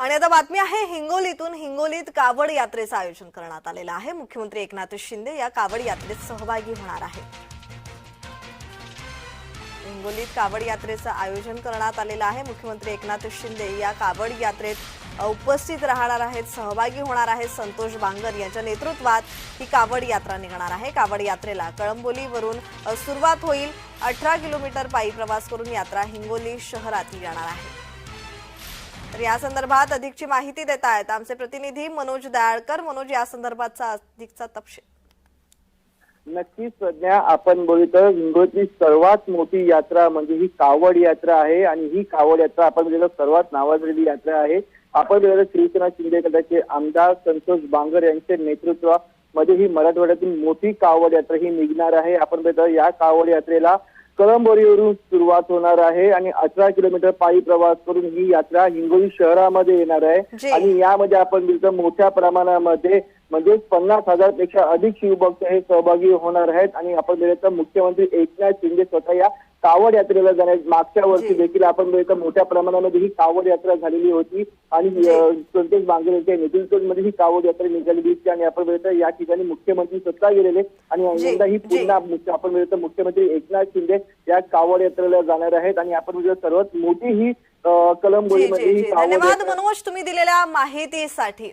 आणि आता बातमी आहे हिंगोलीतून हिंगोलीत कावड यात्रेचं आयोजन करण्यात आलेलं आहे. मुख्यमंत्री एकनाथ शिंदे या कावड यात्रेत सहभागी होणार आहेत. हिंगोलीत कावड यात्रेचं आयोजन करण्यात आलेलं आहे. मुख्यमंत्री एकनाथ शिंदे या कावड यात्रेत उपस्थित राहणार आहेत सहभागी होणार आहेत. संतोष बांगर यांच्या नेतृत्वात ही कावड यात्रा निघणार आहे. कावड यात्रेला कळंबोलीवरून सुरुवात होईल. अठरा किलोमीटर पायी प्रवास करून यात्रा हिंगोली शहरात येणार आहे. तर या संदर्भात अधिकची माहिती देत आहेत आमचे प्रतिनिधी मनोज दयाळकर. मनोज या संदर्भातचा अधिकचा तपशील. नक्कीच सध्या आपण बघितलं हिंगोलीतली सर्वात मोठी यात्रा म्हणजे ही कावड यात्रा आहे आणि ही कावड यात्रा आपण बघितलं सर्वात नावाजलेली यात्रा आहे. आपण बघितलं शिवसेना शिंदे गटाचे आमदार संतोष बांगर यांच्या नेतृत्वामध्ये ही मराठवाड्यातील मोठी कावड यात्रा ही निघणार आहे. आपण बघितलं या कावड यात्रेला कळंबोरीवरून सुरुवात होणार आहे आणि अठरा किलोमीटर पायी प्रवास करून ही यात्रा हिंगोली शहरामध्ये येणार. आहे आणि यामध्ये आपण बघितलं मोठ्या प्रमाणामध्ये म्हणजे पन्नास हजारपेक्षा अधिक शिवभक्त हे सहभागी होणार आहेत आणि आपण बघितलं मुख्यमंत्री एकनाथ शिंदे स्वतः या कावड यात्रेला जाणार मागच्या वर्षी. देखील आपण बघितलं मोठ्या प्रमाणामध्ये ही कावड यात्रा झालेली होती. आणि संतोष बांगर यांच्या नेतृत्वामध्ये ही कावड यात्रा निघालेली होती. आणि आपण बघितलं या ठिकाणी मुख्यमंत्री स्वतः गेलेले. आणि. यंदा ही. पुन्हा आपण मुख्यमंत्री एकनाथ शिंदे या कावड यात्रेला जाणार आहेत. आणि आपण सर्वात मोठी ही जी ही कावड मनोज तुम्ही दिलेल्या माहितीसाठी.